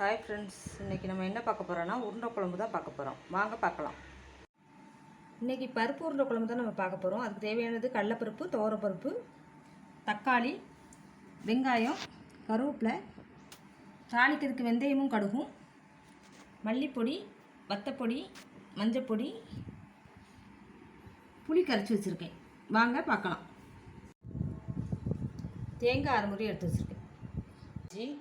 Hi friends இன்றைக்கி நம்ம என்ன பார்க்க போகிறோன்னா உருண்டை குழம்பு தான் பார்க்க போகிறோம் வாங்க பார்க்கலாம். இன்றைக்கி பருப்பு உருண்டை குழம்பு தான் நம்ம பார்க்க போகிறோம் அதுக்கு தேவையானது கடலப்பருப்பு துவரப்பருப்பு தக்காளி வெங்காயம் கருவேப்பிலை தாளிக்கிறதுக்கு வெந்தயமும் கடுகும் மல்லிப்பொடி வத்தப்பொடி மஞ்சப்பொடி புளி கரைச்சி வச்சுருக்கேன். வாங்க பார்க்கலாம். தேங்காய் அரை முறை எடுத்து வச்சுருக்கேன்.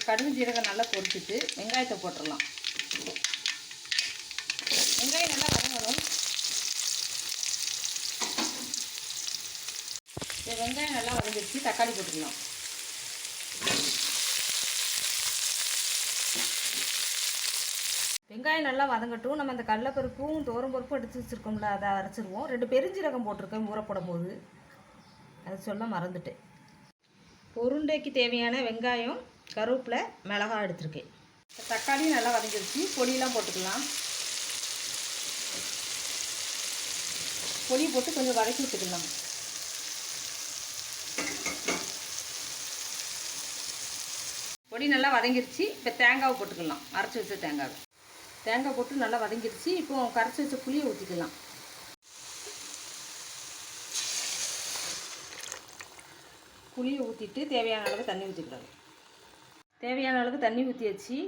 இப்போ கடுகு ஜீரகம் நல்லா பொரிச்சிட்டு வெங்காயத்தை போட்டுடலாம். வெங்காயம் நல்லா வதங்கணும். இப்போ வெங்காயம் நல்லா வதங்கிடுச்சு தக்காளி போட்டுக்கலாம். வெங்காயம் நல்லா வதங்கட்டும். நம்ம அந்த கடலைப்பருப்பும் பருப்பும் எடுத்து வச்சுருக்கோம்ல அதை அரைச்சிருவோம். ரெண்டு பெருஞ்சீரகம் போட்டிருக்கேன் ஊற போடும்போது. அது சொல்ல மறந்துட்டேன். பொருண்டைக்கு தேவையான வெங்காயம் கருவேப்பில மிளகா எடுத்துருக்கேன். இப்போ நல்லா வதங்கிடுச்சு பொடியெலாம் போட்டுக்கலாம். பொடி போட்டு கொஞ்சம் வதக்கி விட்டுக்கலாம். பொடி நல்லா வதங்கிருச்சு. இப்போ தேங்காவை போட்டுக்கலாம். அரைச்சி வச்ச தேங்காவை. தேங்காய் போட்டு நல்லா வதங்கிருச்சு. இப்போ கரைச்சி வச்ச புளியை ஊற்றிக்கலாம். புளியை ஊற்றிட்டு தேவையான அளவு தண்ணி ஊற்றிக்கலாம். தேவையான அளவுக்கு தண்ணி ஊற்றி வச்சு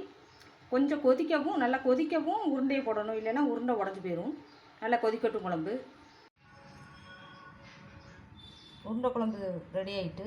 கொஞ்சம் கொதிக்கவும் நல்லா கொதிக்கவும் உருண்டையை போடணும். இல்லைன்னா உருண்டை உடஞ்சி போயிடும் நல்லா கொதிக்கட்டும் குழம்பு. உருண்டை குழம்பு ரெடி ஆகிட்டு